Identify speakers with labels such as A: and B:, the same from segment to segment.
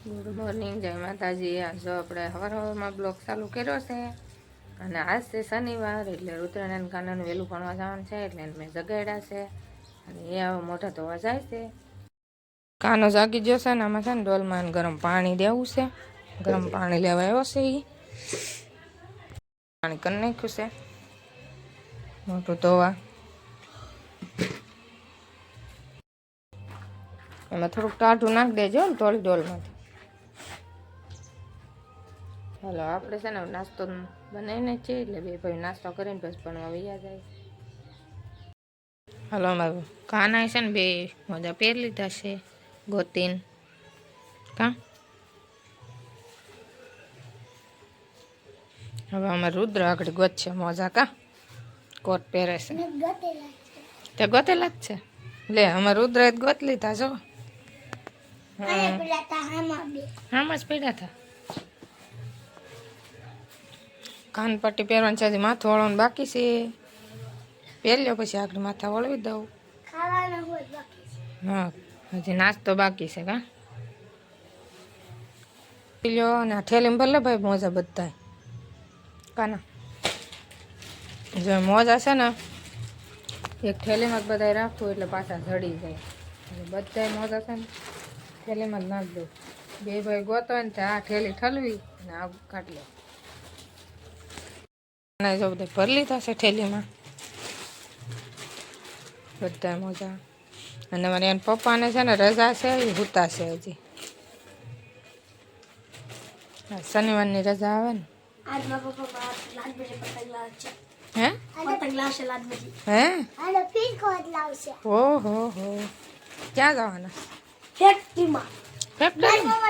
A: Good morning, જય માતાજી. આજે આપણે સવાર સવારમાં બ્લોગ ચાલુ કર્યો છે અને આજ છે શનિવાર એટલે રુદ્રનારાયણ કાનન વહેલું ભણવા જવાનું છે એટલે મેં જગાડ્યા છે અને એ હવે મોટા ધોવા જાય છે. કાનો જાગી ગયો છે ને આમાં છે ને ડોલમાં ગરમ પાણી દેવું છે. ગરમ પાણી લેવા આવ્યો છે એ પાણી કરી નાખ્યું છે. મોટું ધોવા. એમાં થોડુંક ટાઢું નાખી દેજો ને થોડી ડોલમાંથી. ચાલો આપણે છે ને નાસ્તો બનાવીને છીએ છે એટલે બે ભાઈ નાસ્તો કરીને બસ ભણવા વૈયા જાય. હાલો અમારું. કાના છે ને બે મોજા પહેરી લીધા છે ગોતીન. કા? હવે અમારે રુદ્ર આગળ ગોતશે મોજા કા? કોટ પહેરે છે. તે ગોતેલા જ છે? લે અમારે રુદ્ર ગોત લીધા જો. હા જ પડ્યા હતા કાનપટ્ટી પહેરવાની છે હજી માથું વળવાનું બાકી છે. પહેરી લ્યો પછી આગળ માથા વળવી દઉં. હા હજી નાસ્તો બાકી છે કા? લ્યો અને આ થેલીમાં ભલે ભાઈ મોજા બધા કાના? જો મોજા છે ને એક ઠેલીમાં જ બધા રાખવું એટલે પાછા ઝડી જાય. એટલે બધા મોજા છે ને ઠેલીમાં જ નાખ દઉં. બે ભાઈ ગોતો ને આ ઠેલી ઠલવી અને આ કાઢી લે. અને જો બધા ભરી લીધા છે ઠેલીમાં. બધા મોજા. અને મારી એના પપ્પાને છે ને રજા છે એ હુતા છે હજી. શનિવારની રજા આવે ને. હે? હે? ઓહો હો ક્યાં જવાના?
B: ફેક્ટરીમાં ફેક્ટરીમાં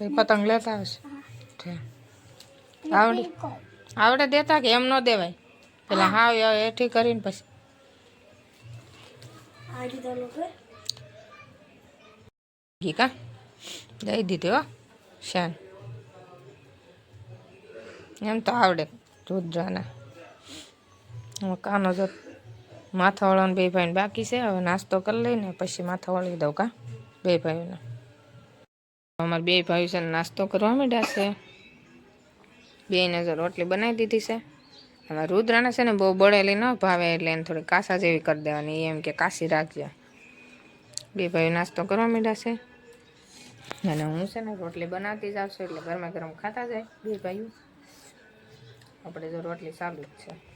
A: તો પતંગ લેતા આવશે. આવડે. આવડે દેતા કે એમ ન દેવાય. પેલા હાવ આવે એઠી કરીને પછી.
B: આજે તો
A: કા? દઈ દીધી હો. શાન. એમ તો આવડે રુદ્રાના કાનો જો માથાવાળાને બે ભાઈને બાકી છે, હવે નાસ્તો કરી લઈને પછી માથા વાળી દઉં કા? બે ભાઈઓને. અમારે બે ભાઈ છે નાસ્તો કરવા માંડ્યા છે. બે જો રોટલી બનાવી દીધી છે. હવે રુદ્રાને છે ને બહુ બળેલી ન ભાવે એટલે એને થોડી કાસા જેવી કરી દેવાની, એમ કે કાશી રાખજે. બે ભાઈઓ નાસ્તો કરવા માંડ્યા છે. અને હું છે ને રોટલી બનાવતી જાઉં છું એટલે ગરમા ગરમ ખાતા જાય બે ભાઈઓ. આપણે જો રોટલી ચાલુ જ છે.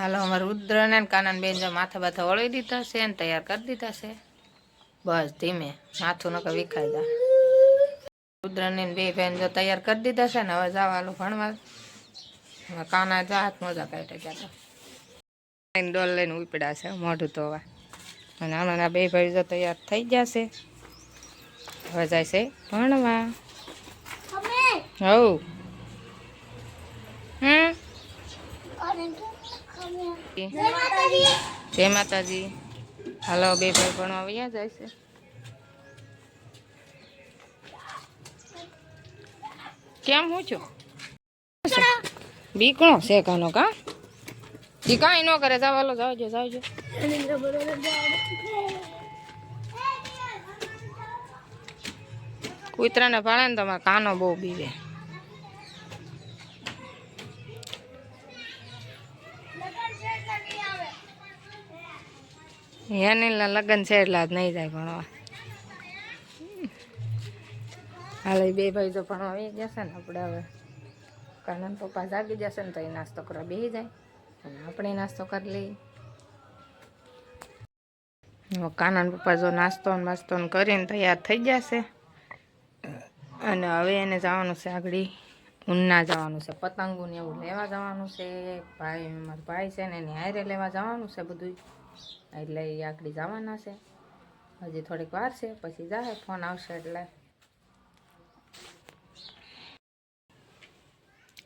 A: હાલો અમારે રુદ્રને કાનન બેન જો માથા બાથા વળી દીધા છે ને તૈયાર કરી દીધા છે. બસ ધીમે માથું નકર વિખાઈ જાય. રુદ્રને બે બેન જો તૈયાર કરી દીધા છે ને હવે જવાનું ભણવા. કાના જા હાથ મોજા કાઢે ગયા હતા ડોલ લઈને ઉપડ્યા છે મોઢું ધોવા. અને આમાંના બે ભાઈ જો તૈયાર થઈ ગયા છે. હવે જાય છે ભણવા. હવ. હમ?
B: જય માતાજી.
A: હાલો બે ભાઈ ભણવા વયા જાય છે. કેમ હું છું? બીકણો છે કાનો કા? ઈ કાંઈ ન કરે જાવ હાલો જાવજો જાવજો કૂતરાને ભાળે ને તમારે કાનો બહુ બીવે. એની લગ્ન છે એટલે આજ નહીં જાય ભણવા. હાલે બે ભાઈ તો ભણવા આવી જશે ને આપણે હવે. કાનન પપ્પા જાગી જશે ને તો એ નાસ્તો કરવા બેસી જાય. અને આપણે નાસ્તો કરી લઈએ. કાનન પપ્પા જો નાસ્તો નાસ્તો કરીને તૈયાર થઈ જશે અને હવે એને જવાનું છે આગળ ઉના જવાનું છે, પતંગોને એવું લેવા જવાનું છે. ભાઈ, મારો ભાઈ છે ને એની હારે લેવા જવાનું છે બધું એટલે એ આગળ જવાના છે. હજી થોડીક વાર છે પછી જાય ફોન આવશે એટલે.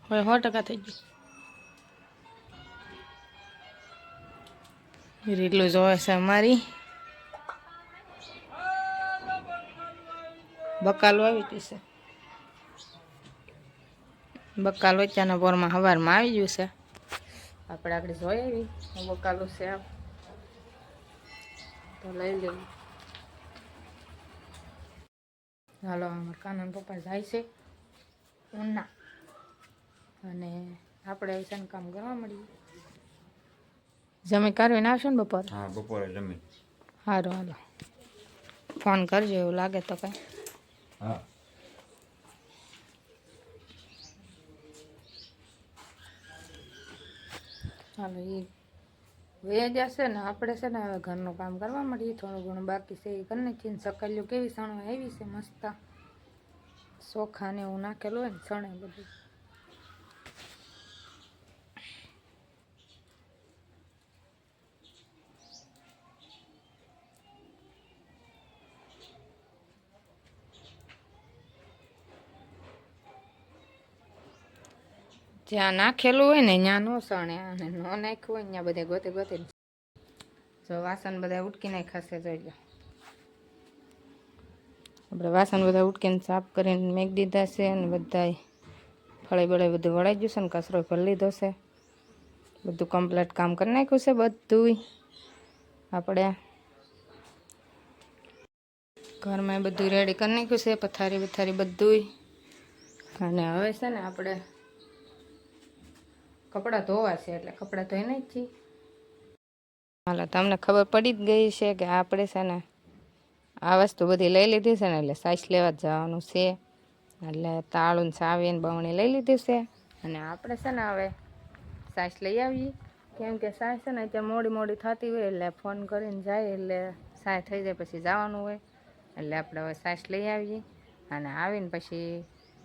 A: હવે સો ટકા થઈ ગયું. રીટલું જોવે છે અમારી. બકાલો આવી ગયું છે. બકાલ વચ્ચાના પોરમાં સવારમાં આવી ગયું છે. આપણે આગળ જોઈ આવી બકાલું છે તો લઈ લેવું હાલો અમારા કાના પપ્પા જાય છે ઉના. અને આપણે છે ને કામ કરવા મળીએ. જમી કરવીને આવશો ને બપોર?
C: હા બપોરે જમી.
A: સારું હાલો. ફોન કરજો એવું લાગે તો કંઈ.
C: હા.
A: હાલો એ વેજ જશે ને, આપણે છે ને હવે ઘરનું કામ કરવા મળીએ થોડું ઘણું બાકી છે એ કરીને ચીન સકાલ્યું કેવી સણવા આવી છે, મસ્ત ચોખા ને એવું નાખેલું હોય ને સણે બધું. જ્યાં નાખેલું હોય ને, ત્યાં નો સણે અને ન નાખ્યું હોય ત્યાં બધા ગોતે ગોતે જો વાસણ બધા ઉટકી ખસે જોઈ લો. આપણે વાસણ બધા ઉટકીને સાફ કરીને મેક દીધા છે અને બધા ફળે બળે બધું વળાઈ છે ને, કચરો ભરી લીધો છે. બધું કમ્પ્લીટ કામ કરી નાખ્યું છે બધું આપણે ઘરમાં બધું રેડી કરી નાખ્યું છે પથારી પથારી બધું અને હવે છે ને આપણે કપડાં ધોવા છે એટલે કપડાં ધોઈને જ છીએ હાલો, તમને ખબર પડી જ ગઈ છે કે આપણે છે ને આ વસ્તુ બધી લઈ લીધી છે ને એટલે સાઈસ લેવા જવાનું છે. એટલે તાળું સાવી ને બવણી લઈ લીધી છે. અને આપણે છે ને હવે સાઈસ લઈ આવીએ. કેમ કે સાઈસ છે ને ત્યાં મોડી મોડી થતી હોય એટલે ફોન કરીને જાય એટલે સાય થઈ જાય પછી જવાનું હોય. એટલે આપણે હવે સાઈસ લઈ આવીએ. અને આવીને પછી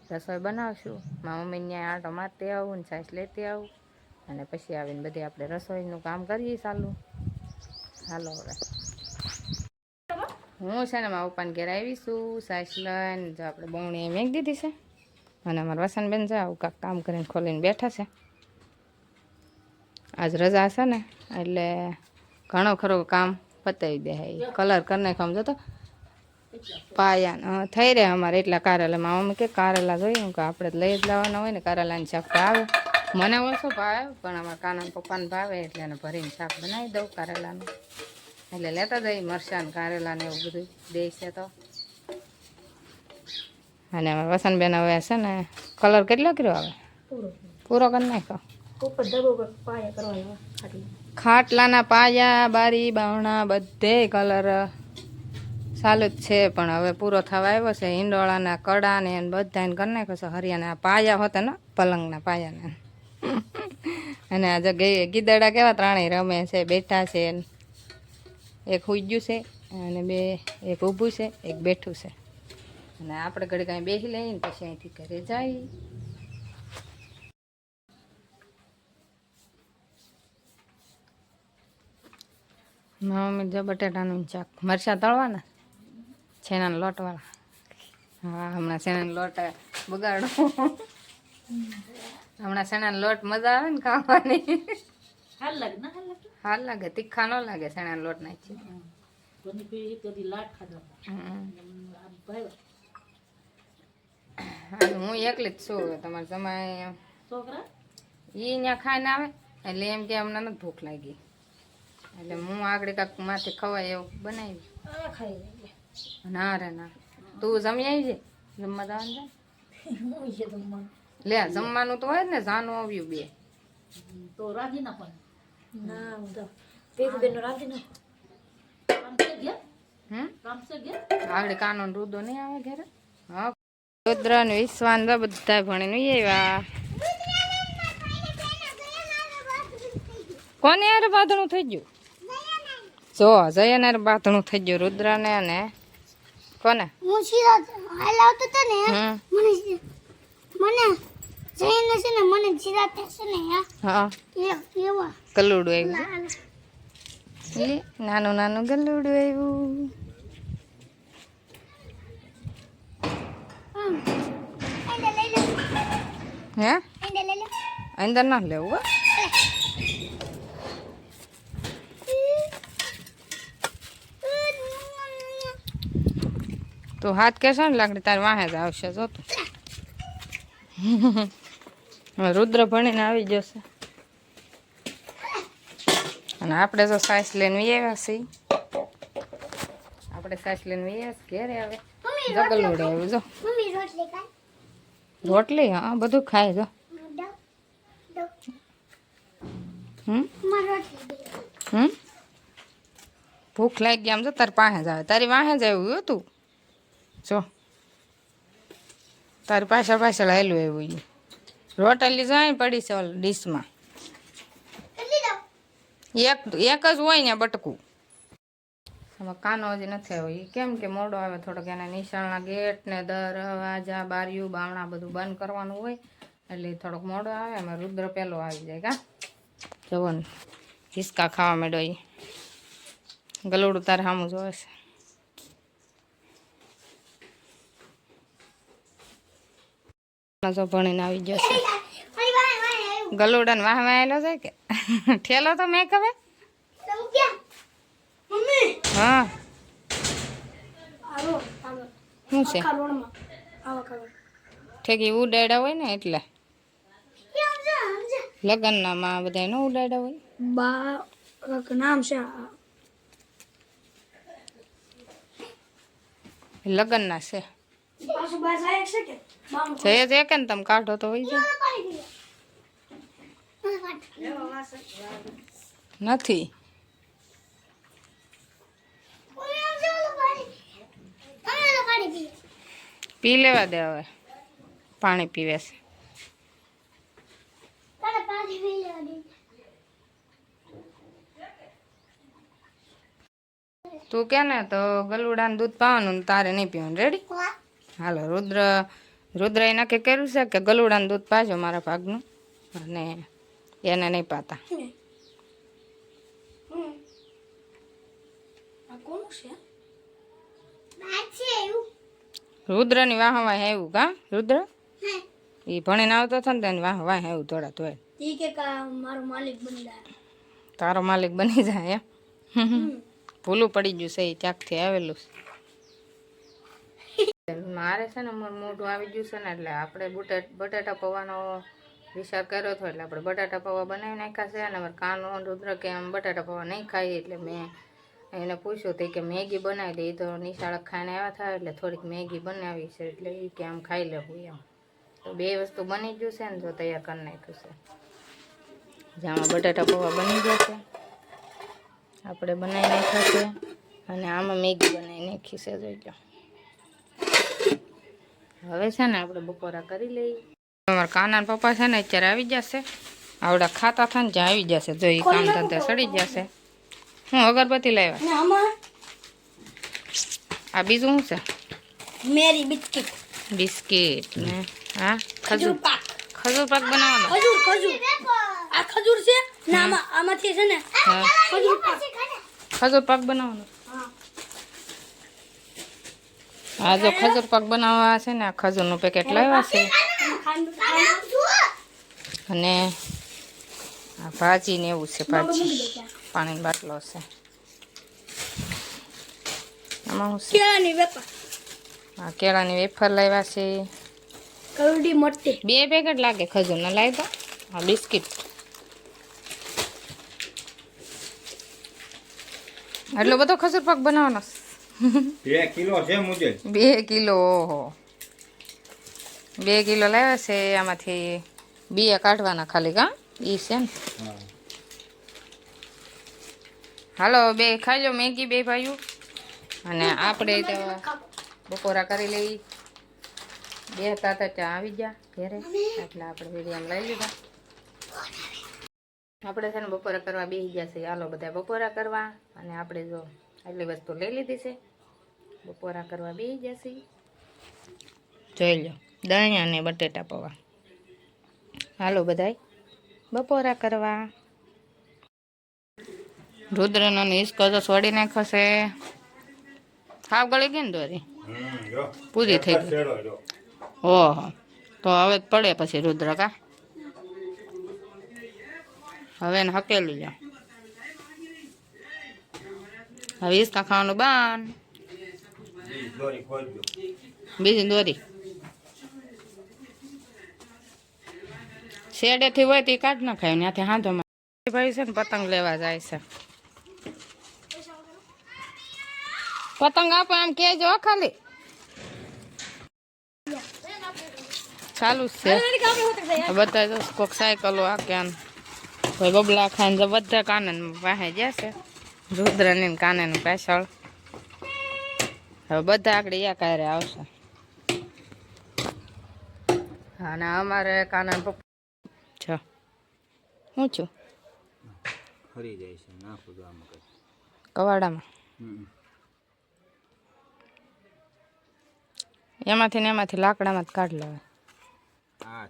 A: રસોઈ બનાવશું. મારા મમ્મીને ત્યાં આંટો મારતી આવું ને સાઈસ લેતી આવું. અને પછી આવીને બધી આપણે રસોઈનું કામ કરીએ ચાલુ. હાલો હવે. હું છે ને મારા પપ્પાને ઘેર આવીશું સાસ લઈને જો આપણે બવણી મેંક દીધી છે. અને અમારા વસનબેન છે આવું કાંક કામ કરીને ખોલીને બેઠા છે. આજ રજા છે ને એટલે ઘણો ખરો કામ પતાવી દે કલર કરી નાખો જો તો પાયા થઈ રહે અમારે એટલા કારેલા અમે કે કારેલા જોઈએ કે આપણે લઈ જ લાવવાના હોય ને કારેલાની શાક આવે. મને ઓછો ભાવે પણ અમારા કાના પપ્પાને ભાવે એટલે એને ભરીને શાક બનાવી દઉં કારેલાનું. એટલે લેતા જઈ મરચાં કારેલા ને એવું બધું દે છે તો. અને અમારા વસંતબેન હવે છે ને કલર કેટલો કર્યો આવે પૂરો. કરી નાખો ખાટલાના પાયા બારી બાવણા બધે કલર. ચાલુ જ છે, પણ હવે પૂરો થવા આવ્યો છે. હિંડોળાના કડા ને બધાને કરી નાખ્યો છે. હરિયાના પાયા હોતા ને, પલંગના પાયાના. અને આજે ગઈ ગીદડા કેવા ત્રણેય રમે છે, બેઠા છે. એક હુજ્યું છે અને બે, એક ઊભું છે, એક બેઠું છે. અને આપણે ઘડી કાંઈ બેસી લઈએ ને પછી અહીંથી ઘરે મારા મમ્મી જો બટેટાનું શાક મરચાં તળવાના? છેનાના લોટવાળા. હા હમણાં છેનાનો લોટ બગાડો. હમણાં છેનાનો લોટ મજા આવે ને ખાવાની.
D: હાલ લાગે ના હાલ લાગે?
A: હાલ લાગે તીખા ન લાગે છેનાનો લોટ નાખી હા એકલી જ છું તમારે જમાય
D: છોકરા?
A: એ ત્યાં ખાઈને આવે એટલે એમ કે હમણાં નથી ભૂખ લાગી. એટલે હું આગળ કાંક માથે ખવાય એવું બનાવી.
D: ખાઈ
A: ના રે ના. તું જમી આવી છે જમવા જવાનું છે? લે જમવાનું તો હોય ને જાનું આવ્યું બે.
D: તો રાજી ના પણ.
B: ના હું તો ભેગું બેન રાંધી નાખો
D: કામ છે ગયા
A: હમ?
D: કામ છે ગયા
A: આગળ કાનો રૂદો નહીં આવે ઘરે? હા. રુદ્ર ને વિશ્વાન તો બધા ભણીને એવા કોને યાર બાંધણું થઈ ગયું? જો જયન યાર બાંધણું થઈ ગયું રુદ્રને અને કોને?
B: હું સીધા હાલ આવતો હતો ને મને મને જઈને છે ને મને જીરા થશે ને
A: હા.
B: એ એવા.
A: ગલુડું આવ્યું લે નાનું નાનું ગલુડું આવ્યું. હે. અંદર ના લેવું તો હાથ કહેશો ને લાકડી તાર વાહે જ આવશે જો તું. રુદ્ર ભણીને આવી જશે. અને આપણે જો સાસ લઈને આવ્યા છીએ. આપણે સાસ લઈને આવ્યા ઘેરે આવે જગલોડે આવ્યું જો.
B: રોટલી
A: હા બધું ખાય જો. ભૂખ લાગી આમ જો તારી પાસે જ આવે. તારી વાહે જ આવ્યું હતું જો. તારી પાછળ પાછળ હાલું આવ્યું. રોટલી જાય પડી છે ઓલ ડીશમાં. એક એક જ હોય ને બટકું. આમાં કાનો હજી નથી આવ્યો. કેમ કે મોડો આવે થોડોક એના નિશાળના ગેટ ને દરવાજા બારીયું, બાવણા બધું બંધ કરવાનું હોય. એટલે થોડોક મોડો આવે, એમાં રુદ્ર પહેલો આવી જાય, કા? જવાનું હિસકા ખાવા માંડ્યો એ ગલુડું તારે સામું જોવે છે. જો ભણીને આવી ગયો છે.
B: મારી વાય વાય
A: વાહ વાયેલો છે કે? ઠેલો તો મેં કવે હા. શું છે? ઠેકી ઉડાડ્યા હોય ને એટલે. લગ્નના માં બધા ન ઉડાડ્યા હોય?
B: બા નામ છે
A: લગ્નના છે.
B: પાછું છે કે?
A: જઈએ છે કે ને તમે કાઢો તો હોય નથી. પી લેવા દે હવે. પાણી પીવે છે. તું કે ને તો ગલુડાને દૂધ પાવાનું તારે નહીં પીવાનું. રેડી હાલો રુદ્ર. રુદ્રએ નક્કી કર્યું છે કે ગલુડાનું દૂધ પાજો મારા ભાગનું અને એને નહીં પાતા. રુદ્રની વાહ વાહ હેવું કા રુદ્ર? એ ભણીને આવતો હતો ને તેની વાહ વાહ એવું થોડા
B: ધોય
A: તારો માલિક બની જાય એમ. ભૂલું પડી ગયું છે એ ચાકથી આવેલું છે. મારે છે ને મારું મોઢું આવી ગયું છે ને એટલે આપણે બટેટ, બટાટા પૌવાનો વિચાર કર્યો હતો એટલે આપણે બટાટા પૌવા બનાવી નાખ્યા છે અને અમારે કાનો રુદ્ર કે આમ બટાટા પૌવા નહીં ખાઈ એટલે મેં એને પૂછ્યું હતું કે મેગી બનાવી દે. એ તો નિશાળક ખાઈને આવ્યા થાય એટલે થોડીક મેગી બનાવી છે એટલે એ કે આમ ખાઈ લેવું એમ. તો બે વસ્તુ બની ગયું છે ને જો તૈયાર કરી નાખ્યું છે. જેમાં બટાટા પૌવા બની ગયા છે. આપણે બનાવી નાખ્યા છે અને આમાં મેગી બનાવી નાખી છે. જોઈ લો. હવે છે ને આપણે બપોરા કરી લઈએ. અમારા કાના પપ્પા છે ને અત્યારે આવી જશે. આવડા ખાતા થાય ને ત્યાં આવી જશે. જો એ કામ ધંધે સડી જશે. હું અગરબત્તી લાવ્યા આ બીજું શું છે?
B: મેરી બિસ્કિટ.
A: બિસ્કિટ ને હા?
B: ખજૂર. પાક.
A: ખજૂર પાક બનાવવાનો.
B: ખજૂર ખજૂર. આ ખજૂર છે ને આમાં આમાંથી છે ને ખજૂર પાક.
A: ખજૂર પાક બનાવવાનો
B: હા
A: આ જો ખજૂર પાક બનાવવા છે ને આ ખજૂરનું પેકેટ લાવ્યા છે. અને આ ભાજી ને એવું છે ભાજી. પાણી બાટલો છે. આમાં શું આ કેળાની વેફર લાવ્યા છે.
B: કરડી
A: બે પેકેટ લાગે ખજૂરના લાવી દો આ બિસ્કિટ. એટલો બધો ખજૂર પાક બનાવવાનો છે?
C: બે કિલો છે મુજે.
A: બે કિલો ઓહો. બે કિલો લાવ્યા છે આમાંથી બીયા કાઢવાના ખાલી કા? ઈ છે ને. હાલો બે ખાઈ લો મેગી બે ભાઈઓ. અને આપણે તો બપોરા કરી લઈ. બે તાતા ચા આવી ગયા ઘેરે. એટલે આપણે વીડિયો લઈ લીધા. આપણે છે ને બપોરા કરવા બેસી ગયા છે. હાલો બધા બપોરા કરવા. અને આપણે જો આટલી વસ્તુ લઈ લીધી છે. બપોરા કરવા બે જશે જોઈ લો દહીં અને બટેટા પૌવા. હાલો બધાય બપોરા કરવા. રુદ્રનો હિસકો તો છોડી નાખ્યો છે હાવ ગળી ગઈ ને દોરી? પૂરી થઈ ગઈ. ઓહો તો હવે પડે પછી રુદ્ર કા? હવે હકેલી લો હવે હિસકા ખાવાનું બાન બીજી દોરી શેડેથી હોય તી કાઢ ના ખાય ત્યાંથી હાંધો ભાઈ છે ને પતંગ લેવા જાય છે. પતંગ આપો એમ કેજો ખાલી. ચાલુ છે. બધા કોક સાયકલો આ ક્યાં બબલા ખાઈને બધા કાનન પાસે જશે રુદ્રની કાનેનું પાછળ. હવે બધા આગળ યા કારે આવશે. હા ને અમારે કાનન પપ્પા છો. હું છું?
C: ફરી જાય છે ના આમાં
A: કવાડામાં. એમાંથી ને એમાંથી લાકડામાં જ કાઢ લેવા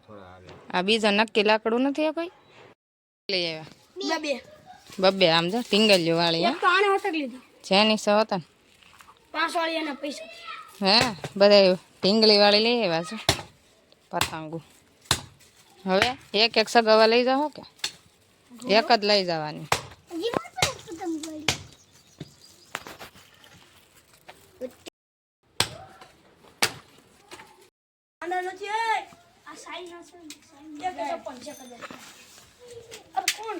C: થોડા
A: આ બીજા નક્કી લાકડું નથી આ કોઈ? લઈ આવ્યા બબ્બે આમ જો ટીંગલીઓ વાળી હે?
B: આને હોટક લીધી.
A: જેની સો હતા ને
B: પાંચ વાળી એના પૈસા.
A: હે બધા ટીંગલી વાળી લઈ આવ્યા છે? પતંગો. હવે એક એક સગાવા લઈ જાઓ કે? એક જ લઈ જવાની.
B: હજી મારે પાસે પતંગ પડી આના નથી એ! આ સાઈ ના છે સાઈ એક ચપ્પલ છે કદાચ અરે કોણ?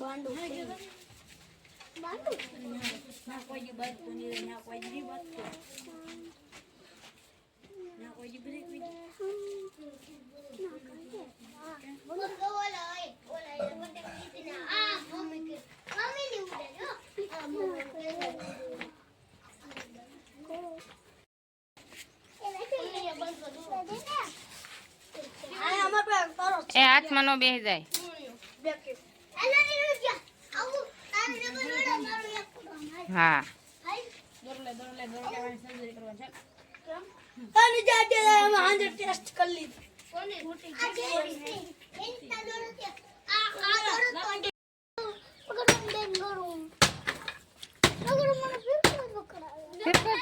B: બાંડુ બાંડુ ના કોઈ દી બાત તો નહીં ના કોઈ દી બાત તો ના કોઈ દી બ્રેક વિદ
A: એ હાથમાં નો બેસી જાય. હા.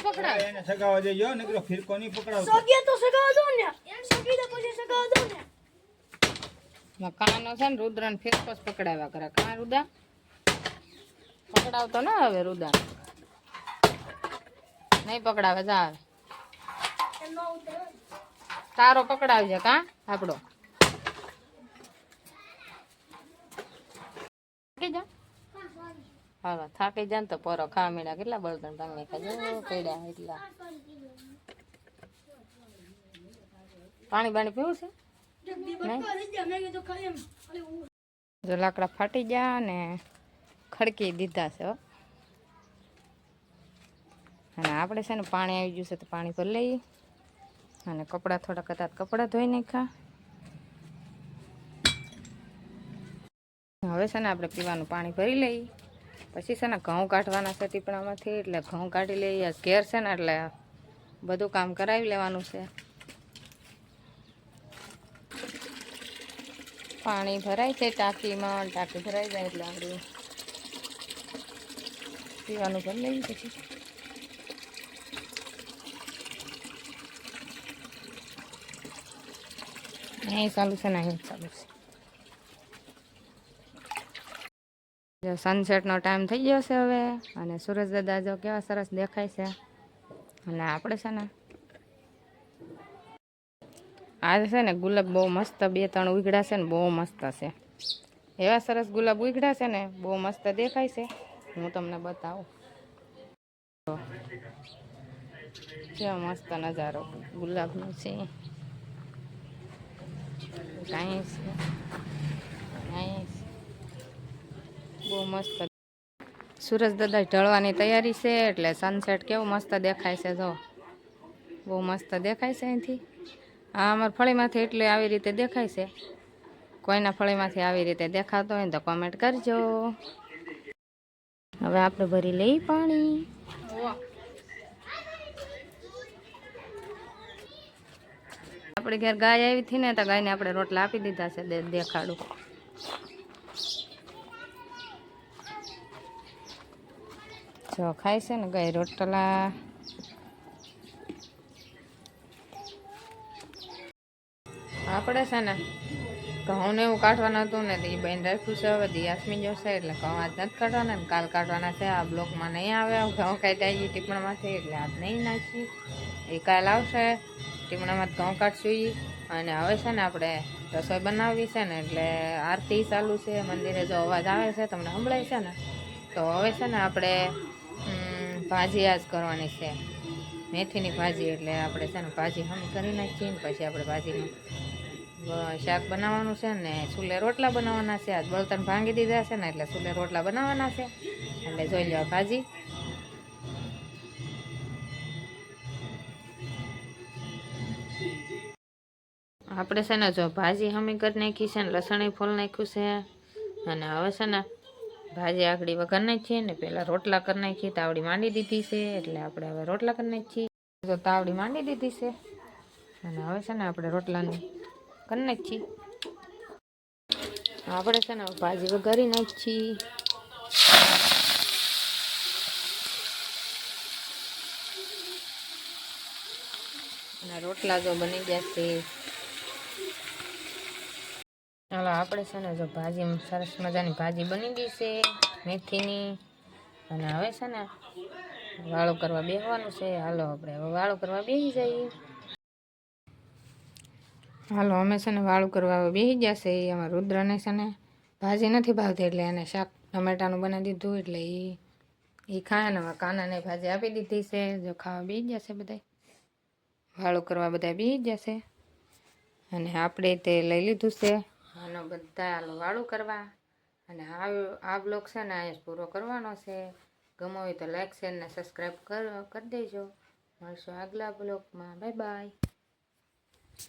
B: પકડાવ
A: ફિરકો
C: એને સગાવા દેજો નકરો ફિરકો નહીં પકડાવ
B: સગીએ તો સગાવા દો ને. સગી તો પછી સગાવા દો ને.
A: કાનો છે ને રુદ્રને ને જ પકડાવ્યા કરે. કા રુદા પકડાવતો ના હવે રુદા નહીં પકડાવે, જા આવે. તારો પકડાવજે કા આપડો હવે થાકી જાય ને તો પરો ખા મીડા કેટલા બળતણ તમે કાજો પડ્યા એટલા. પાણી બાણી પીવું છે? જો લાકડા ફાટી ગયા ને ખડકી દીધા છે. અને આપણે છે ને પાણી આવી ગયું છે તો પાણી ભરી લઈએ. અને કપડાં થોડા કદાચ કપડાં ધોઈ નાખ્યા. હવે છે ને આપણે પીવાનું પાણી ભરી લઈએ. પછી છે ને ઘઉં કાઢવાના છે ટીપણામાંથી એટલે ઘઉં કાઢી લઈએ. ઘેર છે ને એટલે બધું કામ કરાવી લેવાનું છે. પાણી ભરાય છે, ટાંકીમાં ટાંકી ભરાઈ જાય એટલે આપણે પીવાનું ભરી લઈએ પછી. અહીં ચાલુ છે ને ચાલુ છે. સનસેટનો ટાઈમ થઈ ગયો છે હવે, અને સૂરજ દાદા જો કેવા સરસ દેખાય છે. અને આપણે છે ને આજે છે ને ગુલાબ બહુ મસ્ત બે ત્રણ ઉઘડા છે ને બહુ મસ્ત છે. એવા સરસ ગુલાબ ઉઘડા છે ને બહુ મસ્ત દેખાય છે. હું તમને બતાવું. કેવો મસ્ત નજારો ગુલાબનો છે. કાંઈ છે. કાંઈ બહુ મસ્ત. સૂરજ દાદા ઢળવાની તૈયારી છે એટલે સનસેટ કેવું મસ્ત દેખાય છે જો. બહુ મસ્ત દેખાય છે અહીંથી. આ અમારા ફળીમાંથી એટલે આવી રીતે દેખાય છે. કોઈના ફળીમાંથી આવી રીતે દેખાતો હોય તો કોમેન્ટ કરજો. હવે આપણે ભરી લઈ પાણી. આપણે ઘેર ગાય આવી હતી ને તો ગાયને આપણે રોટલા આપી દીધા છે દેખાડું. જો ખાય છે ને ગાય રોટલા. આપણે છે ને, ઘઉંને એવું કાઢવાનું હતું ને એ બેન રાખ્યું છે હવે દિયાસમી જોશે એટલે ઘઉં આજ નથી કાઢવાના ને, કાલ કાઢવાના છે, આ બ્લોકમાં નહીં આવે ઘઉં કાઢ્યા એ ટીપણમાંથી, એટલે આજ નહીં નાખી. એ કાલ આવશે, ટીપણામાં ઘઉં કાઢશું. અને હવે છે ને, આપણે રસોઈ બનાવવી છે ને, એટલે આરતી ચાલુ છે, મંદિરે જો અવાજ આવે છે, તમને સંભળાય છે ને? તો હવે છે ને, આપણે ભાજી આજ કરવાની છે. મેથીની ભાજી, એટલે આપણે છે ને, ભાજી હમ કરી નાખીએ ને, પછી આપણે ભાજીનું શાક બનાવવાનું છે ને સુલે રોટલા બનાવવાના છે. આજ બળતણ ભાંગી દીધા છે ને એટલે સુલે રોટલા બનાવવાના છે. એટલે જોઈ લો ભાજી. આપણે છે ને જો ભાજી હમી કરી નાખી છે ને લસણી ફૂલ નાખ્યું છે. અને હવે છે ને ભાજી આકડી વઘાર નાખીએ ને પહેલાં રોટલા કરી નાખીએ. તાવડી માંડી દીધી છે એટલે આપણે હવે રોટલા કરી નાખીએ. જો તાવડી માંડી દીધી છે. અને હવે છે ને આપણે રોટલાનું કરી નાખી આપણે છે ને ભાજી વઘારી નાખી. રોટલા જો બની ગયા છે. ચાલો આપણે છે ને જો ભાજી, સરસ મજાની ભાજી બની ગઈ છે, મેથીની. અને હવે છે ને વાળું કરવા બેસવાનું છે. હાલો, આપણે હવે વાળું કરવા બેસી જઈએ. હાલો, અમે છે ને વાળું કરવા બેસી ગયા છે. એ અમારા રુદ્રને છે ને ભાજી નથી ભાવતી, એટલે એને શાક ટમેટાનું બનાવી દીધું, એટલે એ એ ખાય ને કાનાને ભાજી આપી દીધી છે. જો ખાવા બેસી ગયા છે બધા વાળું કરવા બધા બેસી જશે અને આપણે તે લઈ લીધું છે. આનો બધા વાળું કરવા. અને આ બ્લોગ છે ને અહીંયા પૂરો કરવાનો છે. ગમો હોય તો લાઈક શેર ને સબસ્ક્રાઈબ કર, કરી દેજો. મળશું આગલા બ્લોગમાં. Bye bye.